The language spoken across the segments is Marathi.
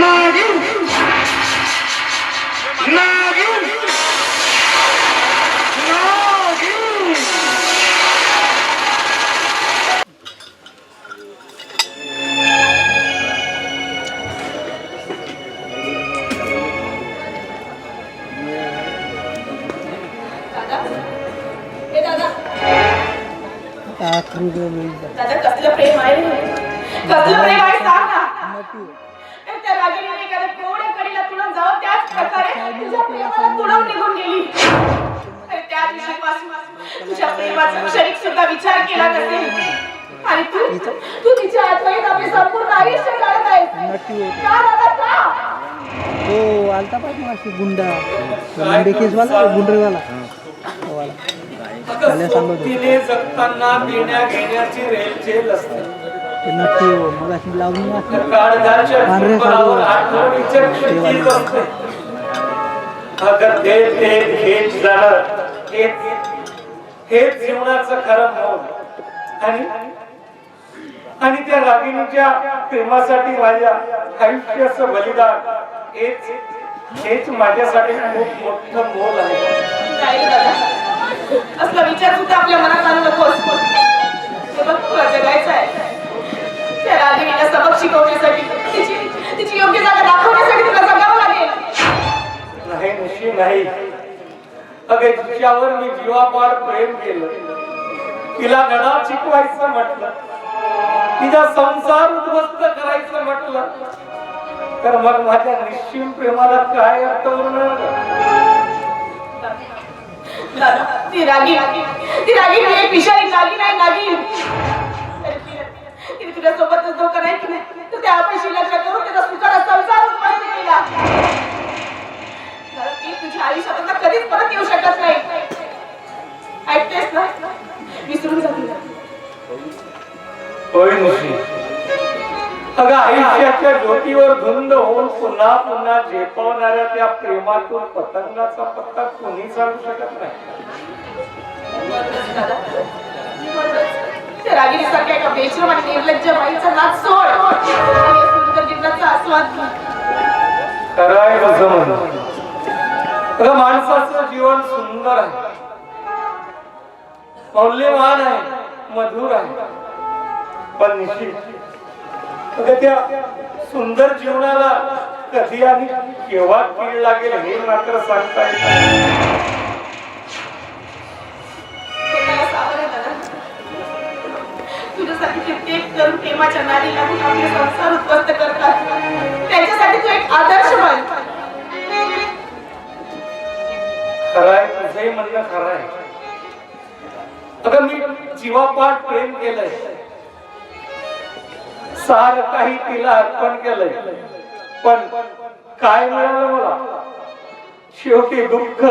नागिन नागिन नागिन दादा हे दादा आखरी वेळ मिळते. दादा कसलं प्रेम आहे कसलं प्रेम आहे सांग ना तर त्या रागिणीने एखाद्या कोवड्या कडीला तुला जाऊन त्याच प्रकारे तुझ्या प्रेमाला तुडवून निघून गेली तर त्या दिवशीपासून प्रेमाचा क्षणिक सुद्धा विचार केला नसेल. आणि तू तू तिच्या आठवणीत आपले संपूर्ण आयुष्य काढत आहेस. नक्की. होते. का दादा का? हो आलता पाहिजे माशी गुंडा. गुंडे केसवाला गुंडरेवाला हो. तिने जगताना देण्या घेण्याची रेलचेल असते नक्की हो मग अशी लावणी असते काळजाच्या पांढऱ्या डोंगरावर साडीवर. आठवणीच्या खिडकीत हे हेच जीवनाचं खरं मोल आणि आणि त्या रागिणीच्या प्रेमासाठी माझ्या आयुष्याचं बलिदान हेच हेच माझ्यासाठी खूप मोठं मोल आहे. नाही. असला विचार सुद्धा आपल्या मनात आणू नकोस. हे बघ तुला जगायचं आहे. त्या रागिणीला सबक शिकवण्यासाठी अगं तिच्यावर मी जीवापाड प्रेम केलं. तिला गडा शिकवायचं म्हटलं. तिचा संसार उद्ध्वस्त करायचं म्हटलं. तर मग माझ्या निश्चिम प्रेमाला काय अर्थ उरणार ती रागी. ती रागी एक विषारी नागिन आहे नागिन तिने तुझ्या सोबतच धोका नाही नाही तर त्या आपण लग्न करून त्याचा सुखाचा संसार उत्पन्न केला दादा, ती तुझ्या आयुष्यात कधीच परत येऊ शकत नाही ऐकतेस ना विसरून जा तिला. होय निशी अगं आयुष्याच्या ज्योतीवर धुंद होऊन पुन्हा पुन्हा झेपवणाऱ्या त्या प्रेमातून पतंगाचा पत्ता कोणी सांगू शकत नाही त्या रागिणीसारख्या एका बेशरम आणि निर्लज्ज बाईचा नाच सोड सुंदर जीवनाचा आस्वाद घे. तुझं म्हणणं. अगं माणसाचं जीवन सुंदर आहे. मौल्यवान आहे मधुर आहे. पण निश्चित. अगं त्या सुंदर जीवनाला कधी आणि केव्हा कीड लागेल हे मात्र सांगता येत तुझ्यासाठी कित्येक करून प्रेमाच्या नादी लागून संसार आहे खरं आहे. अगं मी जीवापाठ प्रेम केलंय. सार काही तिला अर्पण केलंय. पण काय मिळालं मला? शेवटी दुःख.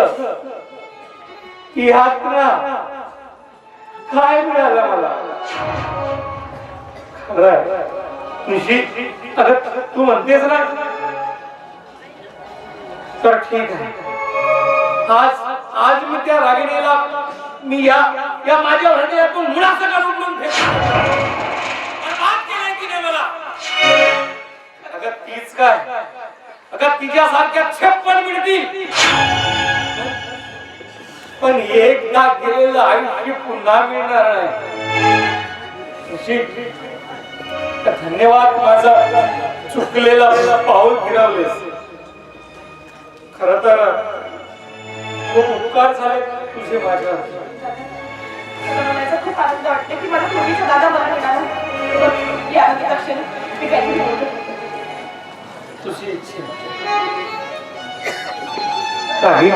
यातना काय मिळालं मला? खरं निश्चित अगं तू म्हणतेस ना? तर ठीक आहे. आज आज मी त्या रागिणीला मी या या माझ्या हृदयातून मुळाचं काढून पण केलंय तिने मला. अगं तीच काय? अगं तिच्यासारख्या छप्पन मिळतील पण एकदा गेलेलं आयुष्य पुन्हा मिळणार नाही. तर धन्यवाद माझा. चुकलेला पाऊल फिरवलेस. खर तर खूप उपकार झाले तुझे मला खूप आनंद वाटते की माझा पूर्वीचा दादा मला मिळाला या तक्षण मी बोलतो तुझी इच्छा. काही.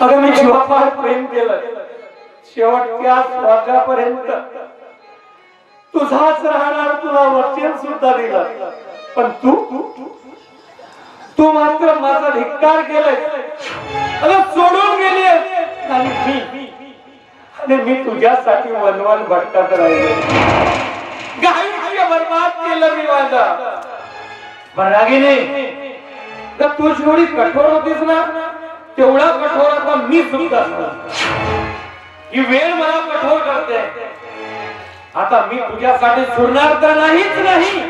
अगं मी जीवापार प्रेम केलं शेवटच्या श्वासापर्यंत तुझाच राहणार तुला वचन सुद्धा दिलं. पण तू? तू मात्र माझा धिक्कार केलाय. अगं सोडून गेली आणि मी आणि मी तुझ्यासाठी वनवन भटकत राहिले गायीचे बरबाद केलं मी माझा. बरागिने तर तू जेवढी कठोर होतीस ना तेवढा कठोर आता मी सुद्धा असणार. ही वेळ मला कठोर करते. आता मी तुझ्यासाठी सोडणार तर नाहीच नाही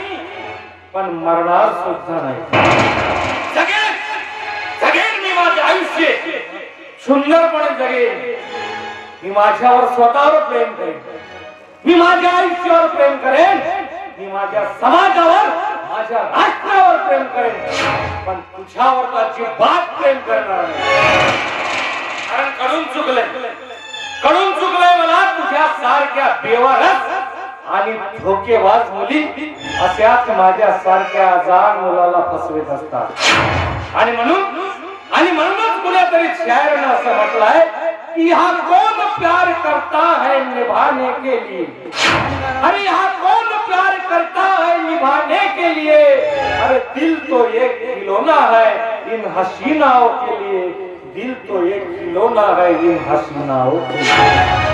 पण मरणार सुद्धा नाही. आयुष्य सुंदरपणे जगेल. मी माझ्यावर स्वतःवर प्रेम करेन. मी माझ्या आयुष्यावर प्रेम करेन. मी माझ्या समाजावर माझ्या राष्ट्रावर प्रेम करेन. पण तुझ्यावर त्याची बात प्रेम करणार कारण कडून चुकलंय. कडून चुकलंय मला तुझ्या सारख्या बेवारच आणि धोकेबाज मुली अशाच माझ्या सारख्या जाण मुलाला फसवीत असतात. आणि म्हणून आणि म्हणून म्हणूनच कुणीतरी शायरनं असं है कि यहाँ कौन प्यार करता है निभाने के लिए? अरे यहाँ कौन प्यार करता है निभाने के लिए? अरे दिल तो एक खिलौना है इन हसीनाओं के लिए। दिल तो एक खिलौना है इन हसीनाओं के लिए।